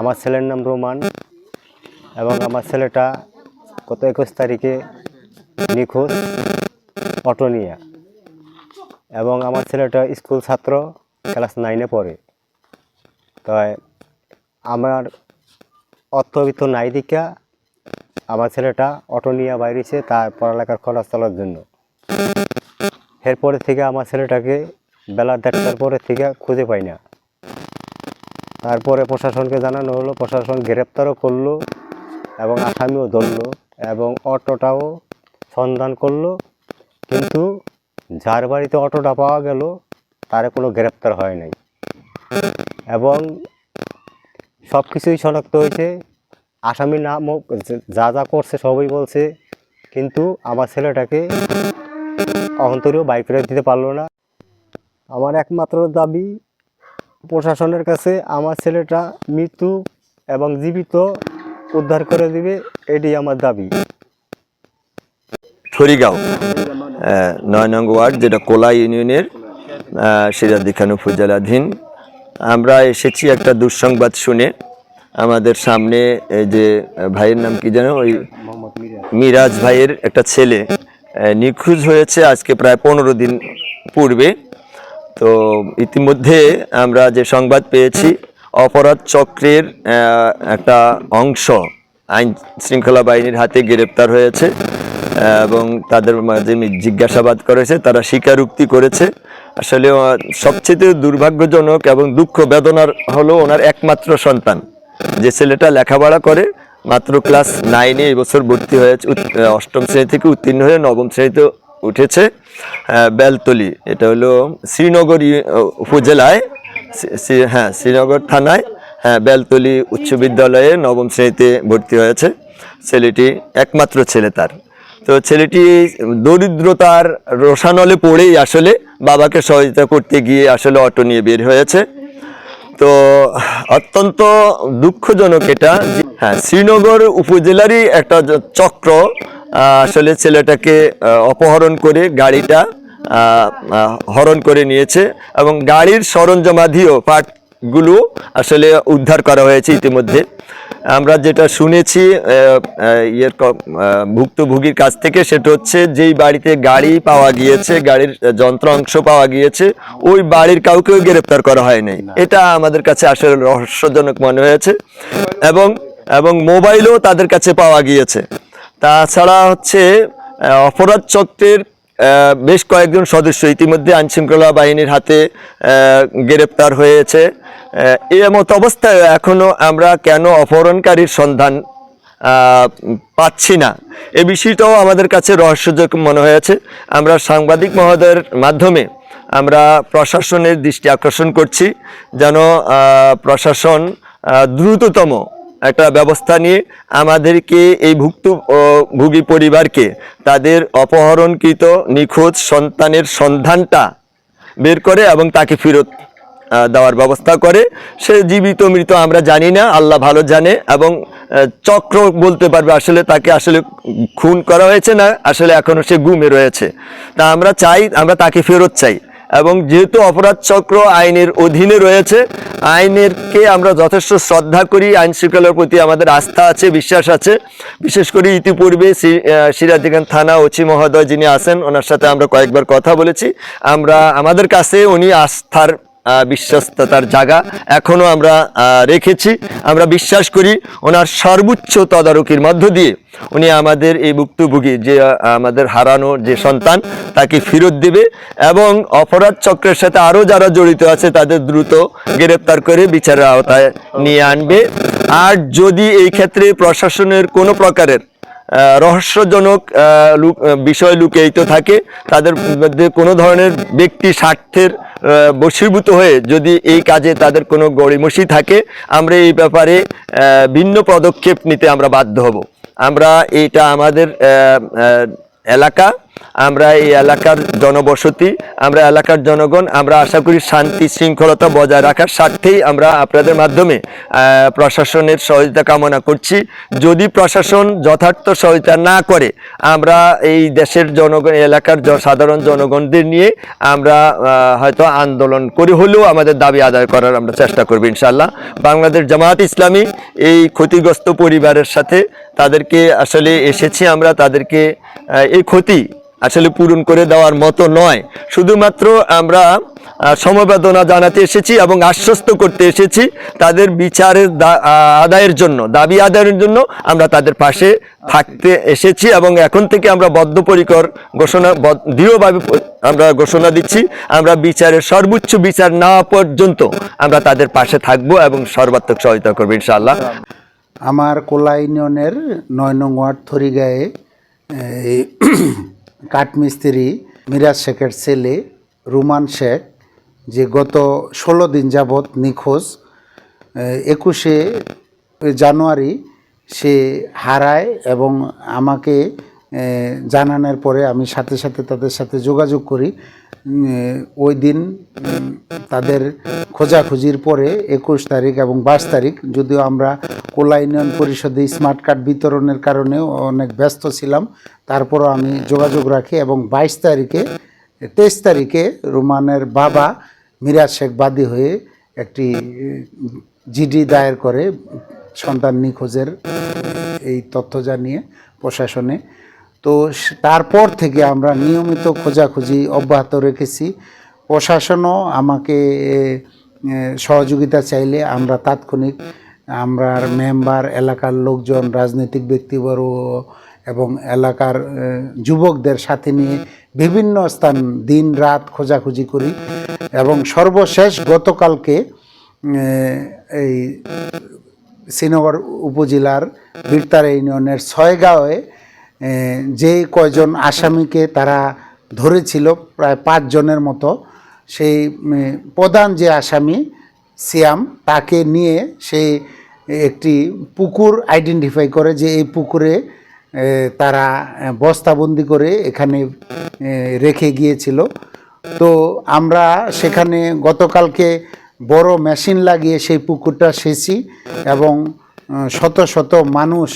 আমার ছেলের নাম রোমান এবং আমার ছেলেটা গত একুশ তারিখে নিখোঁজ, অটোনিয়া এবং আমার ছেলেটা স্কুল ছাত্র, ক্লাস নাইনে পড়ে। তাই আমার অর্থবিত্ত নাই দিকা আমার ছেলেটা অটো নিয়ে বাইরেছে তার পড়ালেখার খরচ চলার জন্য। এরপরে থেকে আমার ছেলেটাকে বেলা দেড়টার পরে থেকে খুঁজে পাই না। তারপরে প্রশাসনকে জানানো হলো, প্রশাসন গ্রেপ্তারও করল এবং আসামিও ধরলো এবং অটোটাও সন্ধান করল। কিন্তু যার বাড়িতে অটোটা পাওয়া গেল, তারে কোনো গ্রেপ্তার হয় নাই। এবং সব কিছুই শনাক্ত হয়েছে। আসামির নামও যে- যা করছে সবই বলছে, কিন্তু আমার ছেলেটাকে অন্তরেও বাইক দিতে পারল না। আমার একমাত্র দাবি প্রশাসনের কাছে আমার ছেলেটা মৃত্যু এবং জীবিত উদ্ধার করে দিবে এটি আমার দাবি। আহ, নয় নং ওয়ার্ড যেটা কোলা ইউনিয়নের সিরাজদি খান উপজেলাধীন। আমরা এসেছি একটা দুঃসংবাদ শুনে। আমাদের সামনে যে ভাইয়ের নাম কি জানো ওই মিরাজ ভাইয়ের একটা ছেলে নিখোঁজ হয়েছে আজকে প্রায় পনেরো দিন পূর্বে। তো ইতিমধ্যে আমরা যে সংবাদ পেয়েছি, অপরাধ চক্রের একটা অংশ আইন শৃঙ্খলা বাহিনীর হাতে গ্রেপ্তার হয়েছে এবং তাদের মাঝে জিজ্ঞাসাবাদ করেছে, তারা স্বীকারোক্তি করেছে। আসলে সবচেয়ে দুর্ভাগ্যজনক এবং দুঃখ বেদনার হলো ওনার একমাত্র সন্তান। যে ছেলেটা লেখাপড়া করে, মাত্র ক্লাস নাইনে এবছর ভর্তি হয়েছে অষ্টম শ্রেণি থেকে উত্তীর্ণ হয়ে নবম শ্রেণীতে উঠেছে বেলতলি। এটা হলো শ্রীনগর উপজেলায় হ্যাঁ শ্রীনগর থানায় হ্যাঁ বেলতলি উচ্চ বিদ্যালয়ে নবম শ্রেণীতে ভর্তি হয়েছে। ছেলেটি একমাত্র ছেলে তার। তো ছেলেটি দরিদ্রতার রোষানলে পড়েই আসলে বাবাকে সহযোগিতা করতে গিয়ে আসলে অটো নিয়ে বের হয়েছে। তো অত্যন্ত দুঃখজনক এটা হ্যাঁ শ্রীনগর উপজেলারই একটা চক্র আসলে ছেলেটাকে অপহরণ করে গাড়িটা হরণ করে নিয়েছে এবং গাড়ির সরঞ্জামাধিও পার্টগুলো আসলে উদ্ধার করা হয়েছে ইতিমধ্যে। আমরা যেটা শুনেছি ইয়ের ভুক্তভোগীর কাছ থেকে, সেটা হচ্ছে যেই বাড়িতে গাড়ি পাওয়া গিয়েছে, গাড়ির যন্ত্র অংশ পাওয়া গিয়েছে, ওই বাড়ির কাউকেও গ্রেপ্তার করা হয়নি। এটা আমাদের কাছে আসলে রহস্যজনক মনে হয়েছে এবং এবং মোবাইলও তাদের কাছে পাওয়া গিয়েছে। তাছাড়া হচ্ছে অপরাধ চক্রের বেশ কয়েকজন সদস্য ইতিমধ্যে আইনশৃঙ্খলা বাহিনীর হাতে গ্রেপ্তার হয়েছে। আহ, এই মত অবস্থায় এখনও আমরা কেন অপহরণকারীর সন্ধান পাচ্ছি না? এ বিষয়টাও আমাদের কাছে রহস্যজনক মনে হয়েছে। আমরা সাংবাদিক মহোদয়ের মাধ্যমে আমরা প্রশাসনের দৃষ্টি আকর্ষণ করছি যেন প্রশাসন দ্রুততম একটা ব্যবস্থা নিয়ে আমাদেরকে এই ভুক্ত, ও, ভোগী পরিবারকে তাদের অপহরণকৃত নিখোঁজ সন্তানের সন্ধানটা বের করে এবং তাকে ফেরত দেওয়ার ব্যবস্থা করে। সে জীবিত, মৃত আমরা জানি না, আল্লাহ ভালো জানে এবং চক্র বলতে পারবে আসলে তাকে আসলে খুন করা হয়েছে না, আসলে এখনও সে গুমে রয়েছে। তা আমরা চাই, আমরা তাকে ফেরত চাই। এবং যেহেতু অপরাধ চক্র আইনের অধীনে রয়েছে, আইনেরকে আমরা যথেষ্ট শ্রদ্ধা করি, আইন শৃঙ্খলার প্রতি আমাদের আস্থা আছে, বিশ্বাস আছে। বিশেষ করে ইতিপূর্বে সিরাজদিগান থানা ওচি মহোদয় যিনি আছেন, ওনার সাথে আমরা কয়েকবার কথা বলেছি। আমরা, আমাদের কাছে উনি আস্থার বিশ্বস্ততার জায়গা এখনও আমরা রেখেছি। আমরা বিশ্বাস করি ওনার সর্বোচ্চ তদারকির মধ্য দিয়ে উনি আমাদের এই ভুক্তভোগী, যে আমাদের হারানো যে সন্তান, তাকে ফেরত দেবে এবং অপরাধ চক্রের সাথে আরও যারা জড়িত আছে, তাদের দ্রুত গ্রেপ্তার করে বিচারের আওতায় নিয়ে আনবে। আর যদি এই ক্ষেত্রে প্রশাসনের কোনো প্রকারের রহস্যজনক লুক- বিষয় লুকিয়ে থাকে, তাদের মধ্যে কোনো ধরনের ব্যক্তি স্বার্থের বশীভূত হয়ে যদি এই কাজে তাদের কোনো গড়িমসি থাকে, আমরা এই ব্যাপারে ভিন্ন পদক্ষেপ নিতে আমরা বাধ্য হব। আমরা এটা আমাদের এলাকা আমরা এই এলাকার জনবসতি, আমরা এলাকার জনগণ, আমরা আশা করি শান্তি শৃঙ্খলতা বজায় রাখার স্বার্থেই আমরা আপনাদের মাধ্যমে প্রশাসনের সহযোগিতা কামনা করছি। যদি প্রশাসন যথার্থ সহযোগিতা না করে, আমরা এই দেশের জনগণ এলাকার সাধারণ জনগণদের নিয়ে আমরা হয়তো আন্দোলন করে, হলেও আমাদের দাবি আদায় করার আমরা চেষ্টা করব ইনশাল্লাহ বাংলাদেশ জামাত ইসলামী এই ক্ষতিগ্রস্ত পরিবারের সাথে তাদেরকে আসলে এসেছি আমরা, তাদেরকে এই ক্ষতি আসলে পূরণ করে দেওয়ার মতো নয়। শুধুমাত্র আমরা সমবেদনা জানাতে এসেছি এবং আশ্বস্ত করতে এসেছি তাদের বিচারের আদায়ের জন্য, দাবি আদায়ের জন্য আমরা তাদের পাশে থাকতে এসেছি এবং এখন থেকে আমরা বদ্ধপরিকর ঘোষণা দৃঢ়ভাবে আমরা ঘোষণা দিচ্ছি, আমরা বিচারের সর্বোচ্চ বিচার না পর্যন্ত আমরা তাদের পাশে থাকব এবং সর্বাত্মক সহায়তা করব ইনশাআল্লাহ। আমার কোলা ইউনিয়নের নয় নং ওয়ার্ড থরিগায়ে কাঠমিস্ত্রি মিরাজ শেখের ছেলে রুমান শেখ, যে গত ষোলো দিন যাবৎ নিখোঁজ একুশে জানুয়ারি সে হারায় এবং আমাকে জানানোর পরে আমি সাথে সাথে তাদের সাথে যোগাযোগ করি। ওই দিন তাদের খোঁজাখুঁজির পরে একুশ তারিখ এবং বাইশ তারিখ, যদিও আমরা কোলা ইউনিয়ন পরিষদে স্মার্ট কার্ড বিতরণের কারণে অনেক ব্যস্ত ছিলাম, তারপরও আমি যোগাযোগ রাখি এবং বাইশ তারিখে, তেইশ তারিখে রুমানের বাবা মিরাজ শেখ বাদী হয়ে একটি জিডি দায়ের করে সন্তান নিখোঁজের এই তথ্য জানিয়ে প্রশাসনে তো তারপর থেকে আমরা নিয়মিত খোঁজাখুঁজি অব্যাহত রেখেছি। প্রশাসনও আমাকে সহযোগিতা চাইলে আমরা তাৎক্ষণিক আমরা মেম্বার, এলাকার লোকজন, রাজনৈতিক ব্যক্তিবর্গ এবং এলাকার যুবকদের সাথে নিয়ে বিভিন্ন স্থান দিন রাত খোঁজাখুঁজি করি এবং সর্বশেষ গতকালকে এই শ্রীনগর উপজেলার বীরতারা ইউনিয়নের ছয়গাঁওয়ে যে কয়জন আসামিকে তারা ধরেছিল, প্রায় পাঁচজনের মতো, সেই প্রধান যে আসামি, সিয়াম, তাকে নিয়ে সে একটি পুকুর আইডেন্টিফাই করে যে এই পুকুরে তারা বস্তাবন্দি করে এখানে রেখে গিয়েছিল। তো আমরা সেখানে গতকালকে বড় মেশিন লাগিয়ে সেই পুকুরটা সেচি এবং শত শত মানুষ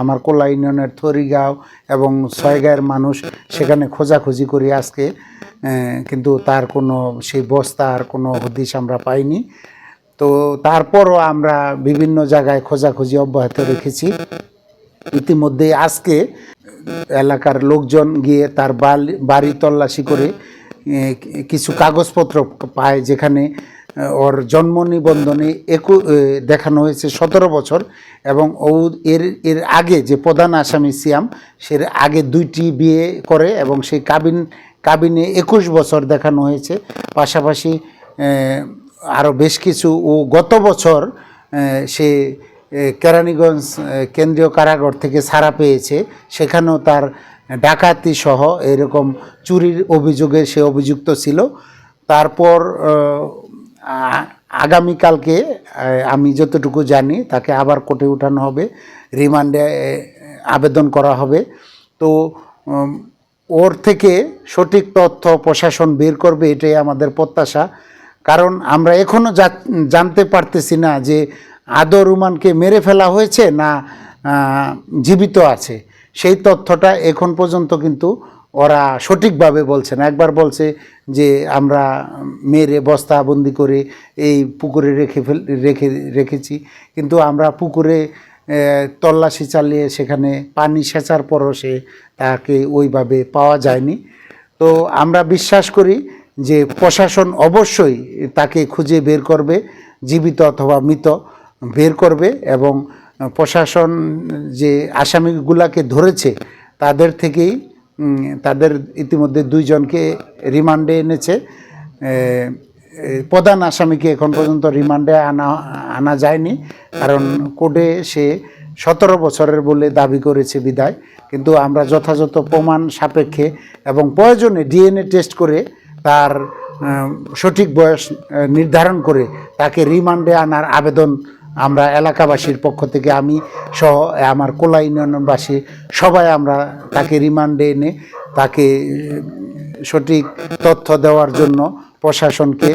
আমার কোলা ইউনিয়নের থরিগাঁও এবং ছয়গাঁয়ের মানুষ সেখানে খোঁজাখুঁজি করি আজকে কিন্তু তার কোনো, সেই বস্তার কোনো হদিশ আমরা পাইনি। তো তারপরও আমরা বিভিন্ন জায়গায় খোঁজাখুঁজি অব্যাহত রেখেছি। ইতিমধ্যে আজকে এলাকার লোকজন গিয়ে তার বাড়ি তল্লাশি করে কিছু কাগজপত্র পায় যেখানে ওর জন্ম নিবন্ধনে একু দেখানো হয়েছে সতেরো বছর এবং ও এর এর আগে যে প্রধান আসামি সিয়াম, সে আগে দুইটি বিয়ে করে এবং সেই কাবিন কাবিনে একুশ বছর দেখানো হয়েছে। পাশাপাশি আরও বেশ কিছু ও গত বছর সে কেরানীগঞ্জ কেন্দ্রীয় কারাগার থেকে ছাড়া পেয়েছে। সেখানেও তার ডাকাতি সহ এরকম চুরির অভিযোগে সে অভিযুক্ত ছিল। তারপর আগামীকালকে আমি যতটুকু জানি, তাকে আবার কোর্টে উঠানো হবে, রিমান্ডে আবেদন করা হবে। তো ওর থেকে সঠিক তথ্য প্রশাসন বের করবে, এটাই আমাদের প্রত্যাশা। কারণ আমরা এখনও জানতে পারতেছি না যে আদৌ রুমানকে মেরে ফেলা হয়েছে না জীবিত আছে। সেই তথ্যটা এখন পর্যন্ত কিন্তু ওরা সঠিকভাবে বলছে না। একবার বলছে যে আমরা মেরে বস্তাবন্দি করে এই পুকুরে রেখে ফেল, রেখে, রেখেছি। কিন্তু আমরা পুকুরে তল্লাশি চালিয়ে সেখানে পানি সেচার পরও সে তাকে ওইভাবে পাওয়া যায়নি। তো আমরা বিশ্বাস করি যে প্রশাসন অবশ্যই তাকে খুঁজে বের করবে, জীবিত অথবা মৃত বের করবে এবং প্রশাসন যে আসামিগুলাকে ধরেছে, তাদের থেকেই তাদের ইতিমধ্যে দুইজনকে রিমান্ডে এনেছে। প্রধান আসামিকে এখন পর্যন্ত রিমান্ডে আনা আনা যায়নি। কারণ কোর্টে সে সতেরো বছরের বলে দাবি করেছে বিদায়। কিন্তু আমরা যথাযথ প্রমাণ সাপেক্ষে এবং প্রয়োজনে ডিএনএ টেস্ট করে তার সঠিক বয়স নির্ধারণ করে তাকে রিমান্ডে আনার আবেদন আমরা এলাকাবাসীর পক্ষ থেকে আমি সহ আমার কোলা ইউনিয়নবাসী সবাই আমরা তাকে রিমান্ডে এনে তাকে সঠিক তথ্য দেওয়ার জন্য প্রশাসনকে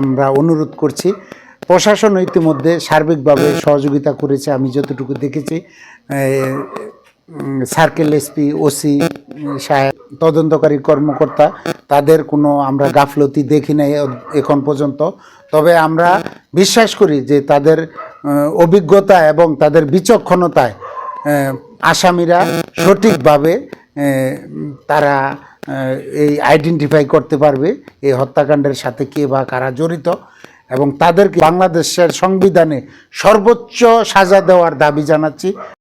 আমরা অনুরোধ করছি। প্রশাসন ইতিমধ্যে সার্বিকভাবে সহযোগিতা করেছে, আমি যতটুকু দেখেছি। সার্কেল এসপি, ওসি সাহেব, তদন্তকারী কর্মকর্তা, তাদের কোনো আমরা গাফলতি দেখি নাই এখন পর্যন্ত। তবে আমরা বিশ্বাস করি যে তাদের অভিজ্ঞতা এবং তাদের বিচক্ষণতায় আসামিরা সঠিকভাবে তারা এই আইডেন্টিফাই করতে পারবে এই হত্যাকাণ্ডের সাথে কে বা কারা জড়িত এবং তাদেরকে বাংলাদেশের সংবিধানে সর্বোচ্চ সাজা দেওয়ার দাবি জানাচ্ছি।